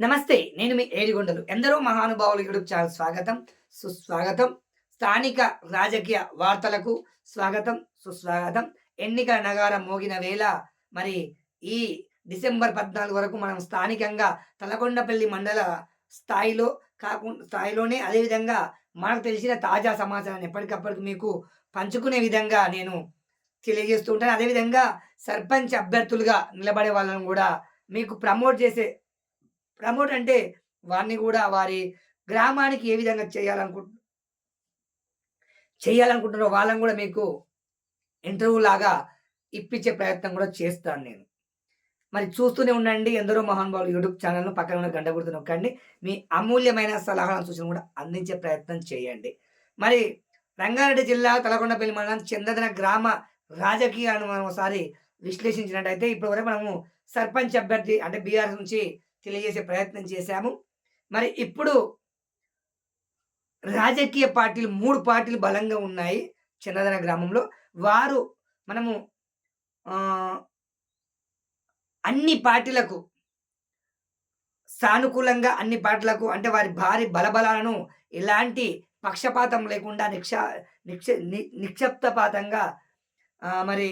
నమస్తే నేను మీ ఏడిగొండలు. ఎందరో మహానుభావులు యూట్యూబ్ ఛానల్ స్వాగతం సుస్వాగతం. స్థానిక రాజకీయ వార్తలకు స్వాగతం సుస్వాగతం. ఎన్నికల నగారం మోగిన వేళ మరి ఈ డిసెంబర్ పద్నాలుగు వరకు మనం స్థానికంగా తలకొండపల్లి మండల స్థాయిలో కాకుండా స్థాయిలోనే అదేవిధంగా మనకు తెలిసిన తాజా సమాచారాన్ని ఎప్పటికప్పటికి మీకు పంచుకునే విధంగా నేను తెలియజేస్తూ ఉంటాను. అదేవిధంగా సర్పంచ్ అభ్యర్థులుగా నిలబడే వాళ్ళను కూడా మీకు ప్రమోట్ చేసే ప్రమోట్ అంటే వారిని కూడా వారి గ్రామానికి ఏ విధంగా చేయాలనుకుంటు చేయాలనుకుంటున్నారో వాళ్ళని కూడా మీకు ఇంటర్వ్యూ లాగా ఇప్పించే ప్రయత్నం కూడా చేస్తాను నేను. మరి చూస్తూనే ఉండండి ఎందరో మహానుభావులు యూట్యూబ్ ఛానల్ను పక్కన ఉన్న గంట గుర్తు నొక్కండి. మీ అమూల్యమైన సలహాలను సూచనలు కూడా అందించే ప్రయత్నం చేయండి. మరి రంగారెడ్డి జిల్లా తలకొండపల్లి మండలం చెందదన గ్రామ రాజకీయాలను మనం ఒకసారి విశ్లేషించినట్టయితే ఇప్పటివరకు మనము సర్పంచ్ అభ్యర్థి అంటే బీఆర్ నుంచి తెలియజేసే ప్రయత్నం చేశాము. మరి ఇప్పుడు రాజకీయ పార్టీలు మూడు పార్టీలు బలంగా ఉన్నాయి చిన్నదన గ్రామంలో. వారు మనము అన్ని పార్టీలకు సానుకూలంగా అన్ని పార్టీలకు అంటే వారి భారీ బలబలాలను ఎలాంటి పక్షపాతం లేకుండా నిక్ష నిక్ష నిక్షప్తపాతంగా మరి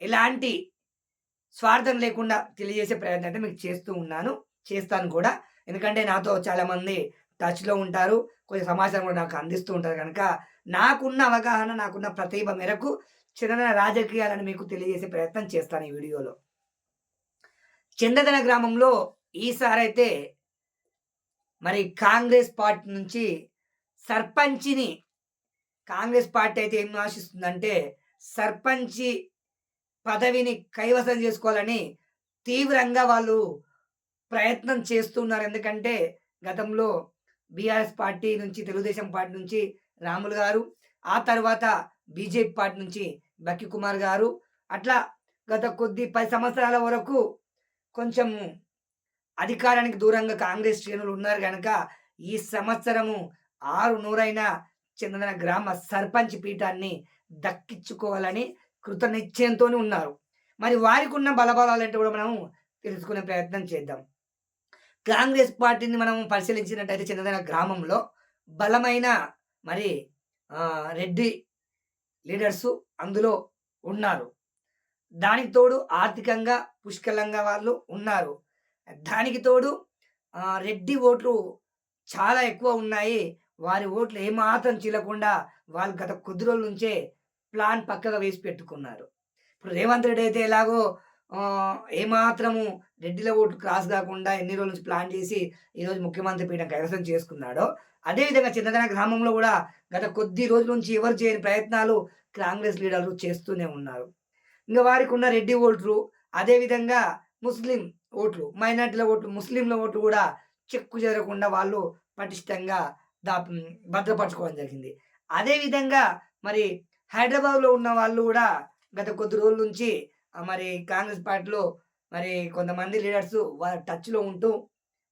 ఎలాంటి స్వార్థం లేకుండా తెలియజేసే ప్రయత్నం అయితే మీకు చేస్తూ ఉన్నాను చేస్తాను కూడా. ఎందుకంటే నాతో చాలామంది టచ్లో ఉంటారు కొంచెం సమాచారం కూడా నాకు అందిస్తూ ఉంటారు కనుక నాకున్న అవగాహన నాకున్న ప్రతిభ మేరకు చిన్న రాజకీయాలను మీకు తెలియజేసే ప్రయత్నం చేస్తాను ఈ వీడియోలో. చందదన గ్రామంలో ఈసారి అయితే మరి కాంగ్రెస్ పార్టీ నుంచి సర్పంచిని కాంగ్రెస్ పార్టీ అయితే ఏం ఆశిస్తుందంటే సర్పంచి పదవిని కైవసం చేసుకోవాలని తీవ్రంగా వాళ్ళు ప్రయత్నం చేస్తున్నారు. ఎందుకంటే గతంలో బీఆర్ఎస్ పార్టీ నుంచి తెలుగుదేశం పార్టీ నుంచి రాములు గారు ఆ తర్వాత బీజేపీ పార్టీ నుంచి బక్కి కుమార్ గారు అట్లా గత కొద్ది పది సంవత్సరాల వరకు కొంచెం అధికారానికి దూరంగా కాంగ్రెస్ శ్రేణులు ఉన్నారు కనుక ఈ సంవత్సరము ఆరు నూరైన చెందిన గ్రామ సర్పంచ్ పీఠాన్ని దక్కించుకోవాలని కృత నిశ్చయంతో ఉన్నారు. మరి వారికి ఉన్న బలబలాలు కూడా మనం తెలుసుకునే ప్రయత్నం చేద్దాం. కాంగ్రెస్ పార్టీని మనం పరిశీలించినట్టయితే చెందిన గ్రామంలో బలమైన మరి రెడ్డి లీడర్సు అందులో ఉన్నారు. దానికి తోడు ఆర్థికంగా పుష్కలంగా వాళ్ళు ఉన్నారు. దానికి తోడు రెడ్డి ఓట్లు చాలా ఎక్కువ ఉన్నాయి. వారి ఓట్లు ఏమాత్రం చీలకుండా వాళ్ళు గత కొద్ది రోజుల నుంచే ప్లాన్ పక్కగా వేసి పెట్టుకున్నారు. ఇప్పుడు రేవంత్ రెడ్డి అయితే ఎలాగో ఏమాత్రము రెడ్డిల ఓటు క్రాస్ కాకుండా ఎన్ని రోజుల నుంచి ప్లాన్ చేసి ఈరోజు ముఖ్యమంత్రి పీఠం కైవసం చేసుకున్నాడో అదేవిధంగా చిన్నదన గ్రామంలో కూడా గత కొద్ది రోజుల నుంచి ఎవరు చేయని ప్రయత్నాలు కాంగ్రెస్ లీడర్లు చేస్తూనే ఉన్నారు. ఇంకా వారికి ఉన్న రెడ్డి ఓట్లు అదేవిధంగా ముస్లిం ఓట్లు మైనార్టీల ఓట్లు ముస్లింల ఓట్లు కూడా చెక్కు జరగకుండా వాళ్ళు పటిష్టంగా దా భద్రపరచుకోవడం జరిగింది. అదేవిధంగా మరి హైదరాబాద్లో ఉన్న వాళ్ళు కూడా గత కొద్ది రోజుల నుంచి మరి కాంగ్రెస్ పార్టీలో మరి కొంతమంది లీడర్స్ వారి టచ్లో ఉంటూ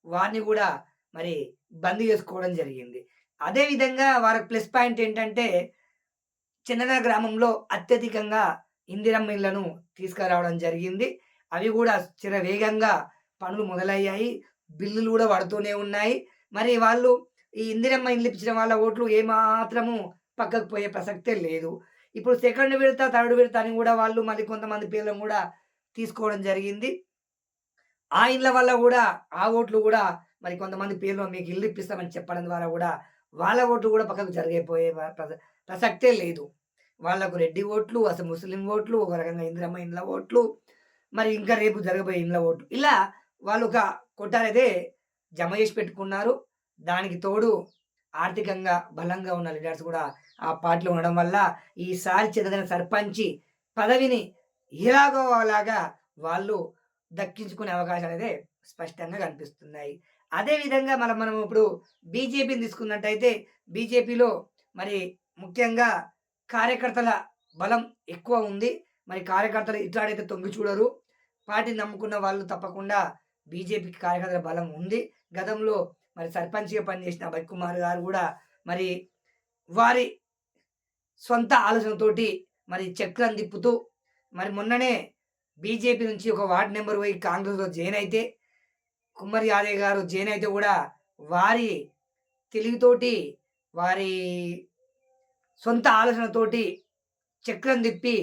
వారిని కూడా మరి బంద్ చేసుకోవడం జరిగింది. అదేవిధంగా వారికి ప్లస్ పాయింట్ ఏంటంటే చిన్న గ్రామంలో అత్యధికంగా ఇందిరమ్మ ఇళ్ళను తీసుకురావడం జరిగింది. అవి కూడా చిర వేగంగా పనులు మొదలయ్యాయి. బిల్లులు కూడా పడుతూనే ఉన్నాయి. మరి వాళ్ళు ఈ ఇందిరమ్మ ఇల్లు ఇచ్చిన వాళ్ళ ఓట్లు ఏమాత్రము పక్కకు పోయే ప్రసక్తే లేదు. ఇప్పుడు సెకండ్ విడత థర్డ్ విడత అని కూడా వాళ్ళు మళ్ళీ కొంతమంది పేర్లను కూడా తీసుకోవడం జరిగింది. ఆ ఇళ్ళ వల్ల కూడా ఆ ఓట్లు కూడా మరి కొంతమంది పేర్లు మీకు ఇల్లు ఇప్పిస్తామని చెప్పడం ద్వారా కూడా వాళ్ళ ఓట్లు కూడా పక్కకు జరిగిపోయే ప్రసక్తే లేదు. వాళ్ళకు రెడ్డి ఓట్లు అసలు ముస్లిం ఓట్లు ఒక రకంగా ఇందిరమ్మ ఇండ్ల ఓట్లు మరి ఇంకా రేపు జరగబోయే ఇండ్ల ఓట్లు. ఇలా వాళ్ళు ఒక కొట్టారైతే జమ చేసి పెట్టుకున్నారు. దానికి తోడు ఆర్థికంగా బలంగా ఉన్న లీడర్స్ కూడా ఆ పార్టీలో ఉండడం వల్ల ఈసారి చెందిన సర్పంచి పదవిని ఎలాగో అలాగా వాళ్ళు దక్కించుకునే అవకాశాలు అయితే స్పష్టంగా కనిపిస్తున్నాయి. అదేవిధంగా మనం మనం ఇప్పుడు బీజేపీని తీసుకున్నట్టయితే బీజేపీలో మరి ముఖ్యంగా కార్యకర్తల బలం ఎక్కువ ఉంది. మరి కార్యకర్తలు ఇట్లాడైతే తొంగి చూడరు. పార్టీని నమ్ముకున్న వాళ్ళు తప్పకుండా బీజేపీకి కార్యకర్తల బలం ఉంది. గతంలో మరి సర్పంచ్గా పనిచేసిన అభయ్ కుమార్ గారు కూడా మరి వారి సొంత ఆలోచనతోటి మరి చక్రం తిప్పుతూ మరి మొన్ననే బీజేపీ నుంచి ఒక వార్డు నెంబర్ పోయి కాంగ్రెస్లో జాయిన్ అయితే కుమ్మరి యాదయ్య గారు జైన్ అయితే కూడా వారి తెలివితోటి వారి సొంత ఆలోచనతోటి చక్రం తిప్పి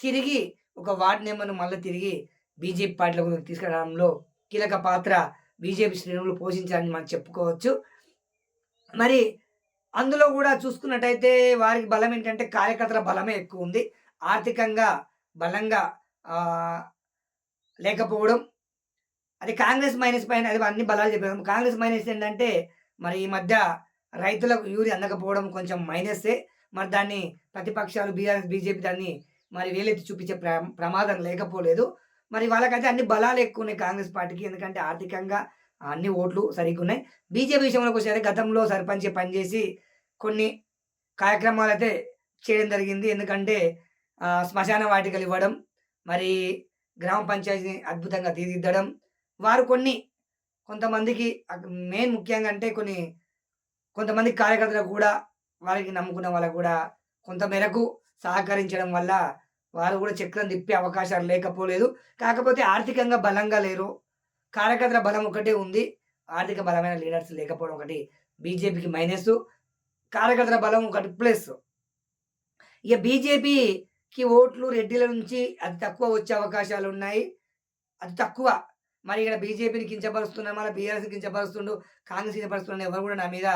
తిరిగి ఒక వార్డ్ నెంబర్ను మళ్ళీ తిరిగి బీజేపీ పార్టీలోకి తీసుకురావడంలో కీలక పాత్ర బీజేపీ శ్రేణులు పోషించాలని మనం చెప్పుకోవచ్చు. మరి అందులో కూడా చూసుకున్నట్టయితే వారికి బలం ఏంటంటే కార్యకర్తల బలమే ఎక్కువ ఉంది ఆర్థికంగా బలంగా లేకపోవడం. అది కాంగ్రెస్ మైనస్ పైన అది అన్ని బలాలు చెప్పాము కాంగ్రెస్ మైనస్ ఏంటంటే మరి ఈ మధ్య రైతులకు యూరి అందకపోవడం కొంచెం మైనసే. మరి దాన్ని ప్రతిపక్షాలు బీఆర్ఎస్ బీజేపీ దాన్ని మరి వేలెత్తి చూపించే ప్ర ప్రమాదం లేకపోలేదు. మరి వాళ్ళకైతే అన్ని బలాలు ఎక్కువ ఉన్నాయి కాంగ్రెస్ పార్టీకి. ఎందుకంటే ఆర్థికంగా అన్ని ఓట్లు సరిగ్గా ఉన్నాయి బీజేపీ విషయంలోకి వచ్చే గతంలో సర్పంచ్ పనిచేసి కొన్ని కార్యక్రమాలు అయితే చేయడం జరిగింది. ఎందుకంటే శ్మశాన వాటికలు ఇవ్వడం మరి గ్రామ పంచాయతీని అద్భుతంగా తీర్చిదిద్దడం వారు కొన్ని కొంతమందికి మెయిన్ ముఖ్యంగా అంటే కొన్ని కొంతమంది కార్యకర్తలకు కూడా వారికి నమ్ముకున్న వాళ్ళకు కూడా కొంత మేరకు సహకరించడం వల్ల వారు కూడా చక్రం తిప్పే అవకాశాలు లేకపోలేదు. కాకపోతే ఆర్థికంగా బలంగా లేరు. కార్యకర్తల బలం ఒకటే ఉంది. ఆర్థిక బలమైన లీడర్స్ లేకపోవడం ఒకటి బీజేపీకి మైనస్ కార్యకర్తల బలం ఒకటి ప్లస్ ఇక బీజేపీకి ఓట్లు రెడ్డిల నుంచి అతి తక్కువ వచ్చే అవకాశాలు ఉన్నాయి. అతి తక్కువ. మరి ఇక్కడ బీజేపీని కించపరుస్తున్నా మళ్ళీ బీఆర్ఎస్ని కించపరుస్తుండు కాంగ్రెస్ కించపరుస్తున్నా ఎవరు కూడా నా మీద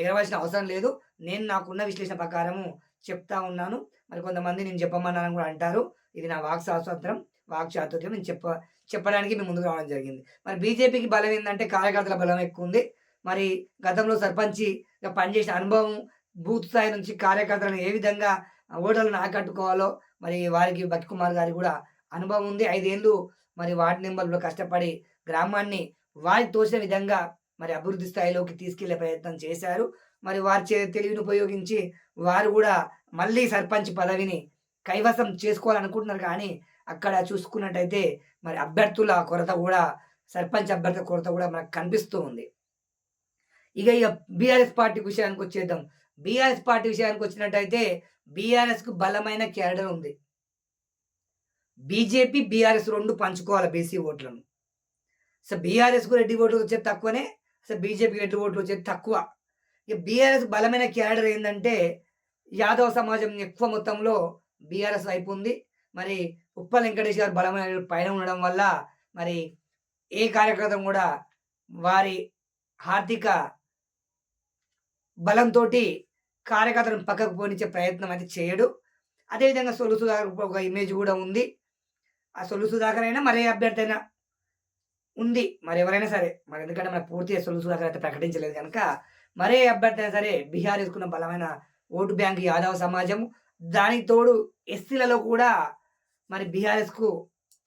ఎగరవలసిన అవసరం లేదు. నేను నాకున్న విశ్లేషణ ప్రకారము చెప్తా ఉన్నాను. మరి కొంతమంది నేను చెప్పమన్నానని కూడా అంటారు. ఇది నా వాక్ స్వాతంత్రం వాక్ చాతుర్యం. నేను చెప్ప చెప్పడానికి మేము ముందుకు రావడం జరిగింది. మరి బీజేపీకి బలం ఏంటంటే కార్యకర్తల బలం ఎక్కువ ఉంది. మరి గతంలో సర్పంచిగా పనిచేసిన అనుభవం బూత్ స్థాయి నుంచి కార్యకర్తలను ఏ విధంగా ఓటర్లను ఆకట్టుకోవాలో మరి వారికి బతికుమార్ గారికి కూడా అనుభవం ఉంది. ఐదేళ్ళు మరి వార్డు నెంబర్లో కష్టపడి గ్రామాన్ని వారికి తోచిన విధంగా మరి అభివృద్ధి స్థాయిలోకి తీసుకెళ్ళే ప్రయత్నం చేశారు. మరి వారి చే తెలివిని ఉపయోగించి వారు కూడా మళ్ళీ సర్పంచ్ పదవిని కైవసం చేసుకోవాలనుకుంటున్నారు కానీ అక్కడ చూసుకున్నట్టయితే మరి అభ్యర్థుల కొరత కూడా సర్పంచ్ అభ్యర్థుల కొరత కూడా మనకు కనిపిస్తూ ఉంది. ఇక ఇక బీఆర్ఎస్ పార్టీ విషయానికి వచ్చేద్దాం. బీఆర్ఎస్ పార్టీ విషయానికి వచ్చినట్టయితే బీఆర్ఎస్కు బలమైన క్యాడర్ ఉంది. బీజేపీ బీఆర్ఎస్ రెండు పంచుకోవాలి బీసీ ఓట్లను. సో బీఆర్ఎస్కు రెడ్డి ఓట్లు వచ్చేది తక్కువనే సో బీజేపీ రెడ్డి ఓట్లు వచ్చేది తక్కువ. ఇక బీఆర్ఎస్ బలమైన క్యాడర్ ఏంటంటే యాదవ సమాజం ఎక్కువ మొత్తంలో బీఆర్ఎస్ వైపు ఉంది. మరి ఉప్ప వెంకటేష్ గారు బలమైన పైన ఉండడం వల్ల మరి ఏ కార్యకర్త కూడా వారి ఆర్థిక బలంతో కార్యకర్తలను పక్కకు పోనిచ్చే ప్రయత్నం అయితే చేయడు. అదేవిధంగా సొలు సుధాకర్ ఒక ఇమేజ్ కూడా ఉంది. ఆ సొలు సుధాకర్ అయినా మరే అభ్యర్థి అయినా ఉంది. మరి ఎవరైనా సరే మరి ఎందుకంటే మన పూర్తిగా సొలు సుధాకర్ అయితే ప్రకటించలేదు కనుక మరే అభ్యర్థి అయినా సరే బీహార్ తీసుకున్న బలమైన ఓటు బ్యాంక్ యాదవ సమాజం దానికి తోడు ఎస్సీలలో కూడా మరి బీఆర్ఎస్కు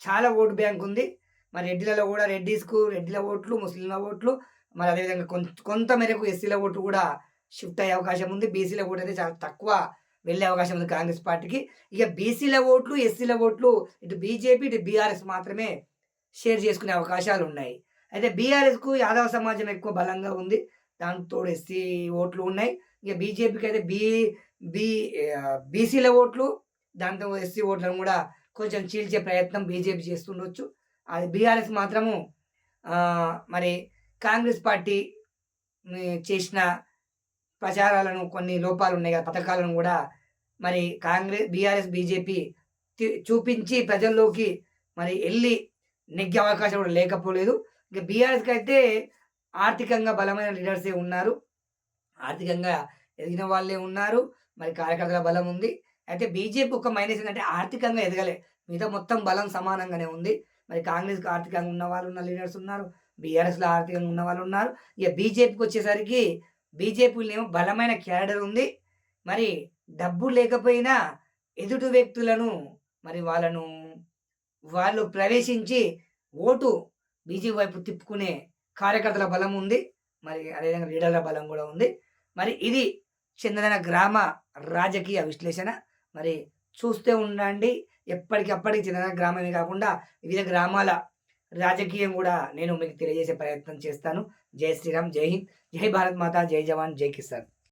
చాలా ఓటు బ్యాంక్ ఉంది. మరి రెడ్డిలలో కూడా రెడ్డిస్కు రెడ్డిల ఓట్లు ముస్లింల ఓట్లు మరి అదేవిధంగా కొంత కొంత మేరకు ఎస్సీల ఓట్లు కూడా షిఫ్ట్ అయ్యే అవకాశం ఉంది. బీసీల ఓటు అయితే చాలా తక్కువ వెళ్ళే అవకాశం ఉంది కాంగ్రెస్ పార్టీకి. ఇక బీసీల ఓట్లు ఎస్సీల ఓట్లు ఇటు బీజేపీ ఇటు బీఆర్ఎస్ మాత్రమే షేర్ చేసుకునే అవకాశాలు ఉన్నాయి. అయితే బీఆర్ఎస్కు యాదవ సమాజం ఎక్కువ బలంగా ఉంది. దానికి తోడు ఎస్సీ ఓట్లు ఉన్నాయి. ఇక బీజేపీకి అయితే బీ బీ బీసీల ఓట్లు దాంతో ఎస్సీ ఓట్లను కూడా కొంచెం చీల్చే ప్రయత్నం బీజేపీ చేస్తుండొచ్చు. అది బీఆర్ఎస్ మాత్రము మరి కాంగ్రెస్ పార్టీ చేసిన ప్రచారాలను కొన్ని లోపాలు ఉన్నాయి కదా పథకాలను కూడా మరి కాంగ్రెస్ బీఆర్ఎస్ బీజేపీ చూపించి ప్రజల్లోకి మరి వెళ్ళి నెగ్గే అవకాశం కూడా లేకపోలేదు. ఇక బీఆర్ఎస్కి అయితే ఆర్థికంగా బలమైన లీడర్సే ఉన్నారు. ఆర్థికంగా ఎదిగిన వాళ్ళే ఉన్నారు. మరి కార్యకర్తల బలం ఉంది. అయితే బీజేపీ ఒక మైనస్ ఏంటంటే ఆర్థికంగా ఎదగలే. మిగతా మొత్తం బలం సమానంగానే ఉంది. మరి కాంగ్రెస్కి ఆర్థికంగా ఉన్న వాళ్ళు ఉన్న లీడర్స్ ఉన్నారు. బీఆర్ఎస్లో ఆర్థికంగా ఉన్న వాళ్ళు ఉన్నారు. ఇక బీజేపీకి వచ్చేసరికి బీజేపీలోనేమో బలమైన క్యాడర్ ఉంది. మరి డబ్బు లేకపోయినా ఎదుటి వ్యక్తులను మరి వాళ్ళను వాళ్ళు ప్రవేశించి ఓటు బీజేపీ వైపు తిప్పుకునే కార్యకర్తల బలం ఉంది. మరి అదేవిధంగా లీడర్ల బలం కూడా ఉంది. మరి ఇది చెందిన గ్రామ రాజకీయ విశ్లేషణ. మరి చూస్తే ఉండండి. ఎప్పటికప్పటికి చిన్న గ్రామమే కాకుండా వివిధ గ్రామాల రాజకీయం కూడా నేను మీకు తెలియజేసే ప్రయత్నం చేస్తాను. జై శ్రీరామ్ జై హింద్. జై భారత్ మాత జై జవాన్ జై కిసాన్.